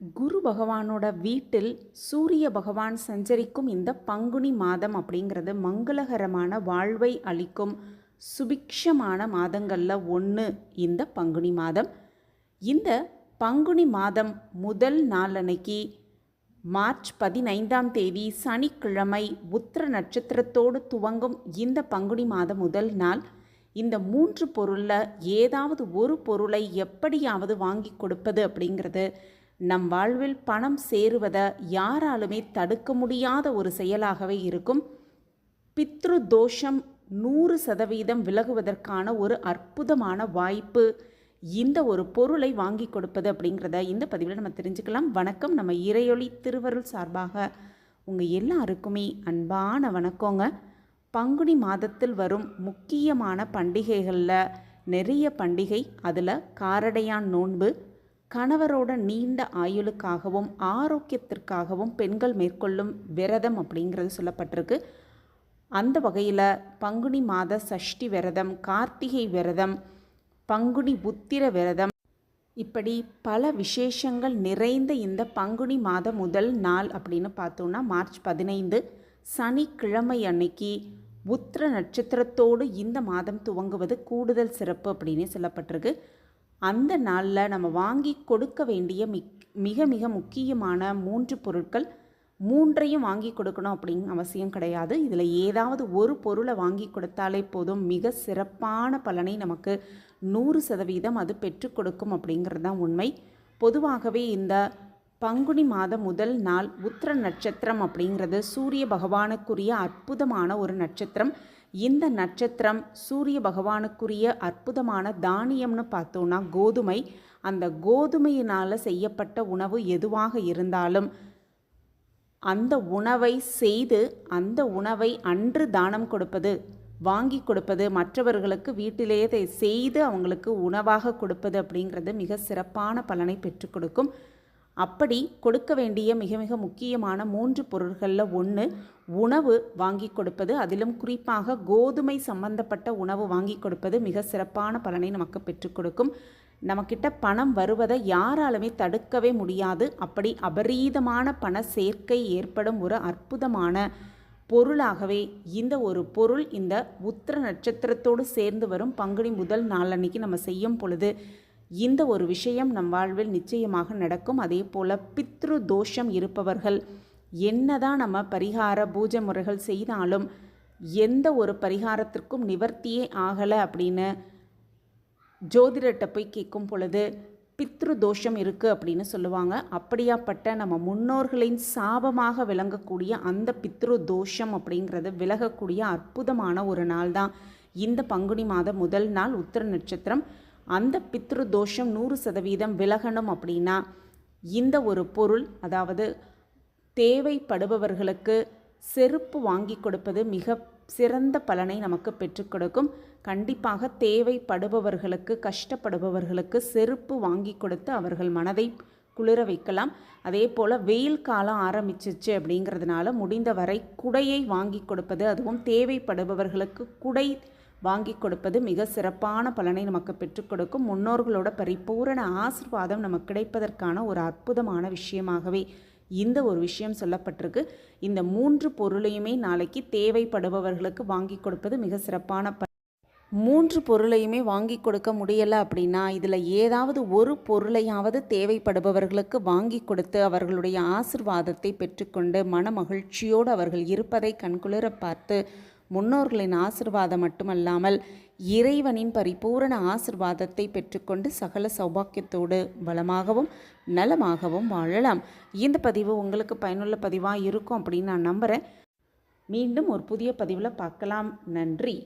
குரு பகவானோட வீட்டில் சூரிய பகவான் சஞ்சரிக்கும் இந்த பங்குனி மாதம் அப்படிங்கிறது மங்களகரமான வாழ்வை அளிக்கும் சுபிக்ஷமான மாதங்களில் ஒன்று இந்த பங்குனி மாதம். இந்த பங்குனி மாதம் முதல் நாளன்னைக்கு மார்ச் பதினைந்தாம் தேதி சனிக்கிழமை உத்திர நட்சத்திரத்தோடு துவங்கும் இந்த பங்குனி மாதம் முதல் நாள். இந்த மூன்று பொருளில் ஏதாவது ஒரு பொருளை எப்படியாவது வாங்கி கொடுப்பது அப்படிங்கிறது நம் வாழ்வில் பணம் சேருவதை யாராலுமே தடுக்க முடியாத ஒரு செயலாகவே இருக்கும். பித்ரு தோஷம் நூறு சதவீதம் விலகுவதற்கான ஒரு அற்புதமான வாய்ப்பு. இந்த ஒரு பொருளை வாங்கி கொடுப்பது அப்படிங்கிறத இந்த பதிவில் நம்ம தெரிஞ்சுக்கலாம். வணக்கம். நம்ம இறையொளி திருவருள் சார்பாக உங்கள் எல்லாருக்குமே அன்பான வணக்கங்க. பங்குனி மாதத்தில் வரும் முக்கியமான பண்டிகைகளில் நிறைய பண்டிகை. அதில் காரடையான் நோன்பு கணவரோட நீண்ட ஆயுளுக்காகவும் ஆரோக்கியத்திற்காகவும் பெண்கள் மேற்கொள்ளும் விரதம் அப்படிங்கிறது சொல்லப்பட்டிருக்கு. அந்த வகையில் பங்குனி மாத சஷ்டி விரதம் கார்த்திகை விரதம் பங்குனி உத்திர விரதம் இப்படி பல விசேஷங்கள் நிறைந்த இந்த பங்குனி மாத முதல் நாள் அப்படின்னு பார்த்தோன்னா மார்ச் பதினைந்து சனிக்கிழமை அன்னைக்கு உத்திர நட்சத்திரத்தோடு இந்த மாதம் துவங்குவது கூடுதல் சிறப்பு அப்படின்னு சொல்லப்பட்டிருக்கு. அந்த நாளில் நம்ம வாங்கி கொடுக்க வேண்டிய மிக் மிக மிக முக்கியமான மூன்று பொருட்கள் மூன்றையும் வாங்கி கொடுக்கணும் அப்படின்னு அவசியம் கிடையாது. இதில் ஏதாவது ஒரு பொருளை வாங்கி கொடுத்தாலே போதும். மிக சிறப்பான பலனை நமக்கு நூறு சதவீதம் அது பெற்றுக் கொடுக்கும் அப்படிங்கிறது தான் உண்மை. பொதுவாகவே இந்த பங்குனி மாதம் முதல் நாள் உத்திர நட்சத்திரம் அப்படிங்கிறது சூரிய பகவானுக்குரிய அற்புதமான ஒரு நட்சத்திரம். இந்த நட்சத்திரம் சூரிய பகவானுக்குரிய அற்புதமான தானியம்னு பார்த்தோன்னா கோதுமை. அந்த கோதுமையினால் செய்யப்பட்ட உணவு எதுவாக இருந்தாலும் அந்த உணவை செய்து அந்த உணவை அன்று தானம் கொடுப்பது வாங்கி கொடுப்பது மற்றவர்களுக்கு வீட்டிலேயே செய்து அவங்களுக்கு உணவாக கொடுப்பது அப்படிங்கிறது மிக சிறப்பான பலனை பெற்றுக் கொடுக்கும். அப்படி கொடுக்க வேண்டிய மிக மிக முக்கியமான மூன்று பொருள்களில் ஒன்று உணவு வாங்கி கொடுப்பது. அதிலும் குறிப்பாக கோதுமை சம்பந்தப்பட்ட உணவு வாங்கி கொடுப்பது மிக சிறப்பான பலனை நமக்கு பெற்றுக் கொடுக்கும். நம்மக்கிட்ட பணம் வருவதை யாராலுமே தடுக்கவே முடியாது. அப்படி அபரீதமான பண சேர்க்கை ஏற்படும் ஒரு அற்புதமான பொருளாகவே இந்த ஒரு பொருள் இந்த உத்திர நட்சத்திரத்தோடு சேர்ந்து வரும் பங்குனி முதல் நாளன்னைக்கு நம்ம செய்யும் பொழுது இந்த ஒரு விஷயம் நம் வாழ்வில் நிச்சயமாக நடக்கும். அதே போல் பித்ரு தோஷம் இருப்பவர்கள் என்னதான் நம்ம பரிகார பூஜை முறைகள் செய்தாலும் எந்த ஒரு பரிகாரத்திற்கும் நிவர்த்தியே ஆகலை அப்படின்னு ஜோதிடர்கிட்ட போய் கேட்கும் பொழுது பித்ரு தோஷம் இருக்குது அப்படின்னு சொல்லுவாங்க. அப்படியாப்பட்ட நம்ம முன்னோர்களின் சாபமாக விளங்கக்கூடிய அந்த பித்ரு தோஷம் அப்படிங்கிறது விலகக்கூடிய அற்புதமான ஒரு நாள் தான். இந்த பங்குனி மாதம் முதல் நாள் உத்திர நட்சத்திரம். அந்த பித்ரு தோஷம் நூறு சதவீதம் விலகணும் அப்படின்னா இந்த ஒரு பொருள் அதாவது தேவைப்படுபவர்களுக்கு செருப்பு வாங்கி கொடுப்பது மிக சிறந்த பலனை நமக்கு பெற்றுக் கொடுக்கும். கண்டிப்பாக தேவைப்படுபவர்களுக்கு கஷ்டப்படுபவர்களுக்கு செருப்பு வாங்கி கொடுத்து அவர்கள் மனதை குளிர வைக்கலாம். அதே போல் வெயில் காலம் ஆரம்பிச்சிச்சு அப்படிங்கிறதுனால முடிந்தவரை குடையை வாங்கி கொடுப்பது அதுவும் தேவைப்படுபவர்களுக்கு குடை வாங்கி கொடுப்பது மிக சிறப்பான பலனை நமக்கு பெற்றுக் கொடுக்கும். முன்னோர்களோட பரிபூரண ஆசிர்வாதம் நமக்கு கிடைப்பதற்கான ஒரு அற்புதமான விஷயமாகவே இந்த ஒரு விஷயம் சொல்லப்பட்டிருக்கு. இந்த மூன்று பொருளையுமே நாளைக்கு தேவைப்படுபவர்களுக்கு வாங்கி கொடுப்பது மிக சிறப்பான ப மூன்று பொருளையுமே வாங்கி கொடுக்க முடியலை அப்படின்னா இதில் ஏதாவது ஒரு பொருளையாவது தேவைப்படுபவர்களுக்கு வாங்கி கொடுத்து அவர்களுடைய ஆசிர்வாதத்தை பெற்றுக்கொண்டு மன மகிழ்ச்சியோடு அவர்கள் இருப்பதை கண்குளிர பார்த்து முன்னோர்களின் ஆசிர்வாதம் மட்டுமல்லாமல் இறைவனின் பரிபூரண ஆசிர்வாதத்தை பெற்றுக்கொண்டு சகல சௌபாக்கியத்தோடு வளமாகவும் நலமாகவும் வாழலாம். இந்த பதிவு உங்களுக்கு பயனுள்ள பதிவாக இருக்கும் அப்படின்னு நான் நம்புகிறேன் மீண்டும் ஒரு புதிய பதிவில் பார்க்கலாம். நன்றி.